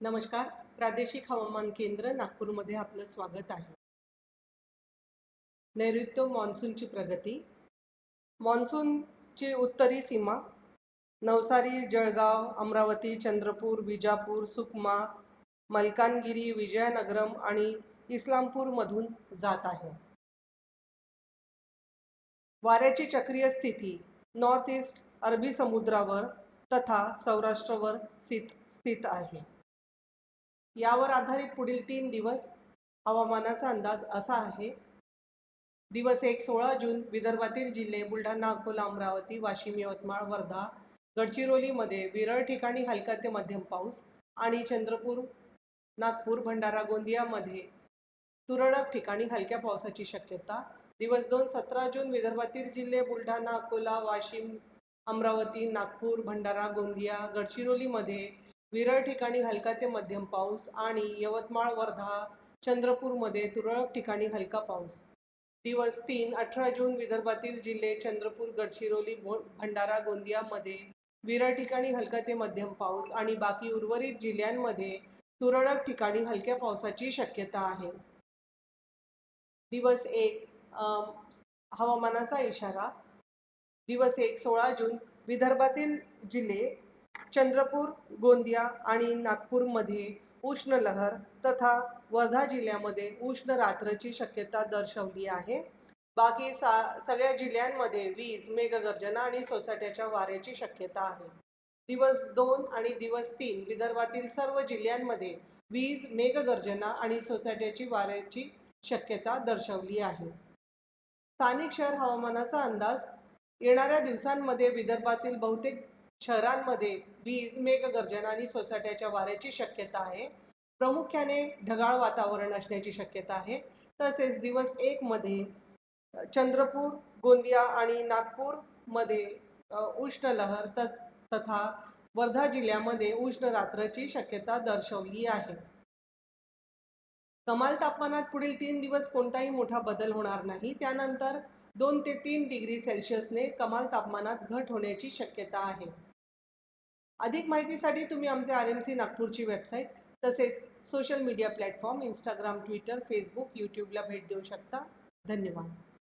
नमस्कार. प्रादेशिक हवामान केंद्र नागपूरमध्ये आपलं स्वागत आहे. नैऋत्य मान्सूनची प्रगती. मान्सूनची उत्तरी सीमा नवसारी जळगाव अमरावती चंद्रपूर विजापूर सुकमा मलकानगिरी विजयनगरम आणि इस्लामपूरमधून जात आहे. वाऱ्याची चक्रीय स्थिती नॉर्थ ईस्ट अरबी समुद्रावर तथा सौराष्ट्रावर स्थित स्थित आहे. यावर आधारित पुढील तीन दिवस हवामानाचा अंदाज असा आहे. दिवस एक सोळा जून विदर्भातील जिल्हे बुलढाणा अकोला अमरावती वाशिम यवतमाळ वर्धा गडचिरोलीमध्ये विरळ ठिकाणी हलका ते मध्यम पाऊस आणि चंद्रपूर नागपूर भंडारा गोंदियामध्ये तुरळक ठिकाणी हलक्या पावसाची शक्यता. दिवस दोन सतरा जून विदर्भातील जिल्हे बुलढाणा अकोला वाशिम अमरावती नागपूर भंडारा गोंदिया गडचिरोलीमध्ये विरळ ठिकाणी हलका ते मध्यम पाऊस आणि यवतमाळ वर्धा चंद्रपूरमध्ये तुरळक ठिकाणी हलका पाऊस. दिवस तीन अठरा जून विदर्भातील जिल्हे चंद्रपूर गडचिरोली भंडारा गोंदियामध्ये विरळ ठिकाणी हलका ते मध्यम पाऊस आणि बाकी उर्वरित जिल्ह्यांमध्ये तुरळक ठिकाणी हलक्या पावसाची शक्यता आहे. दिवस एक हवामानाचा इशारा. दिवस एक सोळा जून विदर्भातील जिल्हे चंद्रपूर गोंदिया आणि नागपूरमध्ये उष्ण लहर तथा वर्धा जिल्ह्यामध्ये उष्ण रात्रची शक्यता दर्शवली आहे. बाकी सा सगळ्या जिल्ह्यांमध्ये वीज मेघगर्जना आणि सोसाट्याच्या वाऱ्याची शक्यता आहे. दिवस दोन आणि दिवस तीन विदर्भातील सर्व जिल्ह्यांमध्ये वीज मेघगर्जना आणि सोसाट्याची वाऱ्याची शक्यता दर्शवली आहे. स्थानिक शहर हवामानाचा अंदाज येणाऱ्या दिवसांमध्ये विदर्भातील बहुतेक शहरांमध्ये वीज मेघगर्जना आणि सोसाट्याच्या वाऱ्याची शक्यता आहे. प्रामुख्याने ढगाळ वातावरण असण्याची शक्यता आहे. तसेच दिवस एक मध्ये चंद्रपूर गोंदिया आणि नागपूरमध्ये उष्ण लहर तथा वर्धा जिल्ह्यामध्ये उष्ण रात्रची शक्यता दर्शवली आहे. कमाल तापमानात पुढील तीन दिवस कोणताही मोठा बदल होणार नाही. त्यानंतर दोन ते तीन डिग्री सेल्सिअसने कमाल तापमानात घट होण्याची शक्यता आहे. अधिक माहितीसाठी तुम्ही आमचे आर एम सी नागपूरची वेबसाईट तसेच social media platform Instagram Twitter Facebook यूट्यूबला भेट देऊ शकता. धन्यवाद.